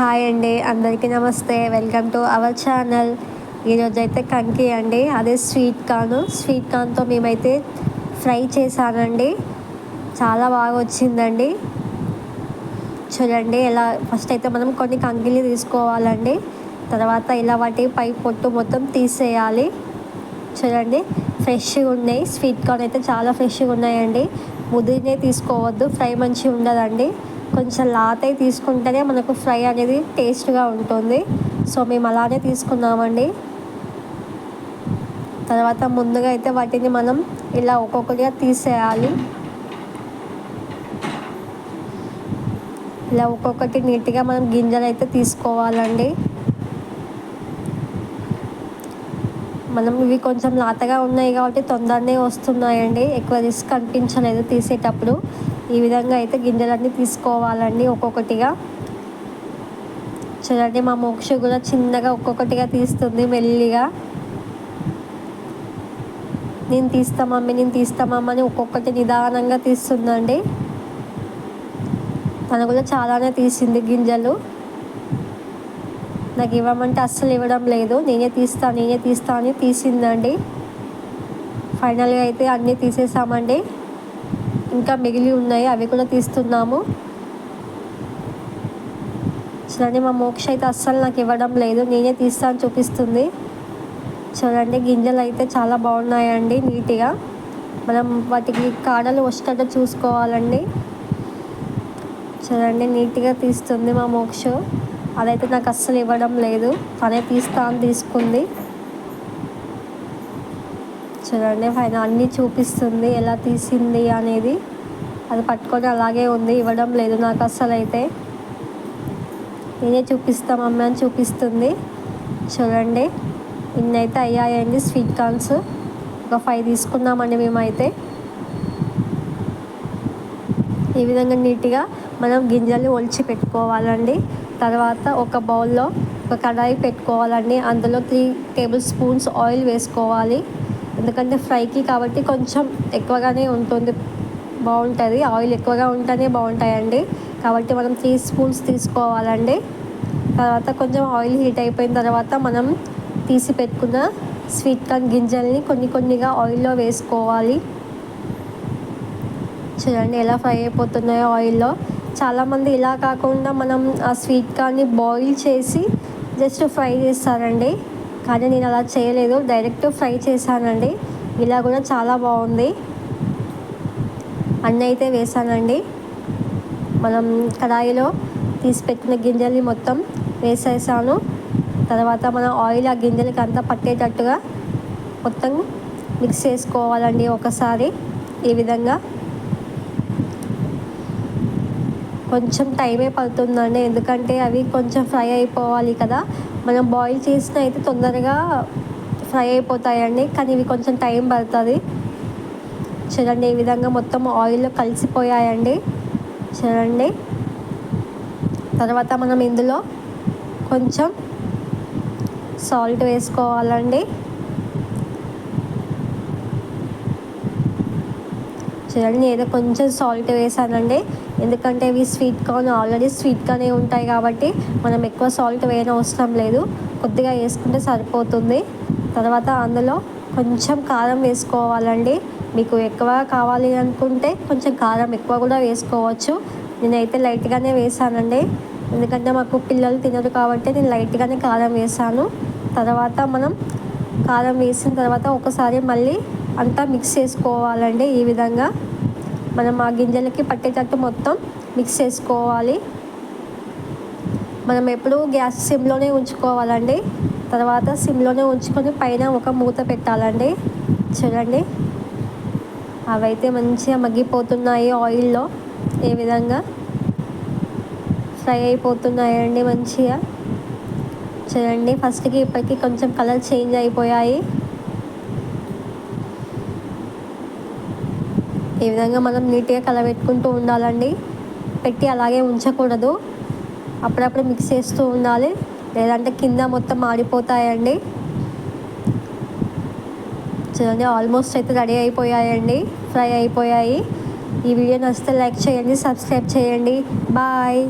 Hi అండి. అందరికీ నమస్తే. Welcome to our channel. ఈరోజు అయితే కంకి అండి. అదే స్వీట్ కార్న్. స్వీట్ కార్న్తో మేమైతే ఫ్రై చేశానండి. చాలా బాగా వచ్చిందండి. చూడండి ఎలా ఫస్ట్ అయితే మనం కొన్ని కంకిలు తీసుకోవాలండి. తర్వాత ఇలా వాటి పై పొట్టు మొత్తం తీసేయాలి. చూడండి ఫ్రెష్గా ఉన్నాయి. స్వీట్ కార్న్ అయితే చాలా ఫ్రెష్గా ఉన్నాయండి. ముదిరినే తీసుకోవద్దు. ఫ్రై మంచిగా ఉండదండి. కొంచెం లాతే తీసుకుంటేనే మనకు ఫ్రై అనేది టేస్ట్గా ఉంటుంది. సో మేము అలానే తీసుకున్నామండి. తర్వాత ముందుగా అయితే వాటిని మనం ఇలా ఒక్కొక్కటిగా తీసేయాలి. ఇలా ఒక్కొక్కటి నీట్గా మనం గింజలు అయితే తీసుకోవాలండి. మనం ఇవి కొంచెం లాతగా ఉన్నాయి కాబట్టి తొందరనే వస్తున్నాయండి. ఎక్కువ రిస్క్ అనిపించలేదు తీసేటప్పుడు. ఈ విధంగా అయితే గింజలన్నీ తీసుకోవాలండి ఒక్కొక్కటిగా. చూడండి మా మోక్ష కూడా చిన్నగా ఒక్కొక్కటిగా తీస్తుంది మెల్లిగా. నేను తీస్తా మమ్మీ నేను తీస్తా అని ఒక్కొక్కటి నిదానంగా తీస్తుందండి. తను కూడా చాలానే తీసింది గింజలు. నాకు ఇవ్వమంటే అస్సలు ఇవ్వడం లేదు. నేనే తీస్తా నేనే తీస్తా అని తీసిందండి. ఫైనల్గా అయితే అన్నీ తీసేసామండి. ఇంకా మిగిలి ఉన్నాయి అవి కూడా తీస్తున్నాము. చూడండి మా మోక్ష అయితే అస్సలు నాకు ఇవ్వడం లేదు. నేనే తీస్తాను చూపిస్తుంది. చూడండి గింజలు అయితే చాలా బాగున్నాయండి నీట్గా. మనం వాటికి కాడలు వచ్చేటట్టు చూసుకోవాలండి. చూడండి నీట్గా తీస్తుంది మా మోక్ష. అదైతే నాకు అస్సలు ఇవ్వడం లేదు. తనే తీస్తా అని తీసుకుంది. చూడండి పైన అన్నీ చూపిస్తుంది ఎలా తీసింది అనేది. అది పట్టుకొని అలాగే ఉంది ఇవ్వడం లేదు నాకు అసలు అయితే నేనే చూపిస్తాం అమ్మ అని చూపిస్తుంది. చూడండి ఇన్నైతే అయ్యాయండి స్వీట్ కార్న్స్. ఒక ఫైవ్ తీసుకున్నామండి మేమైతే. ఈ విధంగా నీట్గా మనం గింజలు ఒలిచి పెట్టుకోవాలండి. తర్వాత ఒక బౌల్లో ఒక కడాయి పెట్టుకోవాలండి. అందులో త్రీ టేబుల్ స్పూన్స్ ఆయిల్ వేసుకోవాలి. ఎందుకంటే ఫ్రైకి కాబట్టి కొంచెం ఎక్కువగానే ఉంటుంది. బాగుంటుంది. ఆయిల్ ఎక్కువగా ఉంటేనే బాగుంటాయండి. కాబట్టి మనం త్రీ స్పూన్స్ తీసుకోవాలండి. తర్వాత కొంచెం ఆయిల్ హీట్ అయిపోయిన తర్వాత మనం తీసి పెట్టుకున్న స్వీట్ కార్న్ గింజల్ని కొన్ని కొన్నిగా ఆయిల్లో వేసుకోవాలి. చూడండి ఎలా ఫ్రై అయిపోతున్నాయో ఆయిల్లో. చాలామంది ఇలా కాకుండా మనం ఆ స్వీట్ కార్న్ని బాయిల్ చేసి జస్ట్ ఫ్రై చేస్తారండి. కానీ నేను అలా చేయలేదు. డైరెక్ట్ ఫ్రై చేశానండి. ఇలా కూడా చాలా బాగుంది. అన్నీ అయితే వేసానండి మనం కడాయిలో తీసి పెట్టిన గింజల్ని మొత్తం వేసేసాను. తర్వాత మనం ఆయిల్ ఆ గింజలకి అంతా పట్టేటట్టుగా మొత్తం మిక్స్ చేసుకోవాలండి ఒకసారి ఈ విధంగా. కొంచెం టైమే పడుతుందండి. ఎందుకంటే అవి కొంచెం ఫ్రై అయిపోవాలి కదా. మనం బాయిల్ చేసిన అయితే తొందరగా ఫ్రై అయిపోతాయండి. కానీ ఇవి కొంచెం టైం పడుతుంది. చూడండి ఈ విధంగా మొత్తం ఆయిల్లో కలిసిపోయాయండి. చూడండి. తర్వాత మనం ఇందులో కొంచెం సాల్ట్ వేసుకోవాలండి. చూడండి ఏదో కొంచెం సాల్ట్ వేసానండి. ఎందుకంటే ఇవి స్వీట్ కార్న్ ఆల్రెడీ స్వీట్గానే ఉంటాయి కాబట్టి మనం ఎక్కువ సాల్ట్ వేయడం అవసరం లేదు. కొద్దిగా వేసుకుంటే సరిపోతుంది. తర్వాత అందులో కొంచెం కారం వేసుకోవాలండి. మీకు ఎక్కువ కావాలి అనుకుంటే కొంచెం కారం ఎక్కువ కూడా వేసుకోవచ్చు. నేనైతే లైట్గానే వేసానండి. ఎందుకంటే మాకు పిల్లలు తినరు కాబట్టి నేను లైట్గానే కారం వేసాను. తర్వాత మనం కారం వేసిన తర్వాత ఒకసారి మళ్ళీ అంతా మిక్స్ చేసుకోవాలండి ఈ విధంగా. మనం ఆ గింజలకి పట్టేటట్టు మొత్తం మిక్స్ చేసుకోవాలి. మనం ఎప్పుడూ గ్యాస్ సిమ్లోనే ఉంచుకోవాలండి. తర్వాత సిమ్లోనే ఉంచుకొని పైన ఒక మూత పెట్టాలండి. చూడండి. అవైతే మంచిగా మగ్గిపోతున్నాయి ఆయిల్లో ఏ విధంగా? ఫ్రై అయిపోతున్నాయండి మంచిగా. చూడండి ఫస్ట్కి ఇప్పటికి కొంచెం కలర్ చేంజ్ అయిపోయాయి. ఈ విధంగా మనం నీట్గా కలబెట్టుకుంటూ ఉండాలండి. పెట్టి అలాగే ఉంచకూడదు. అప్పుడప్పుడు మిక్స్ చేస్తూ ఉండాలి. లేదంటే కింద మొత్తం మాడిపోతాయండి. చూడండి ఆల్మోస్ట్ అయితే రెడీ అయిపోయాయండి. ఫ్రై అయిపోయాయి. ఈ వీడియో నచ్చితే లైక్ చేయండి సబ్స్క్రైబ్ చేయండి. బాయ్.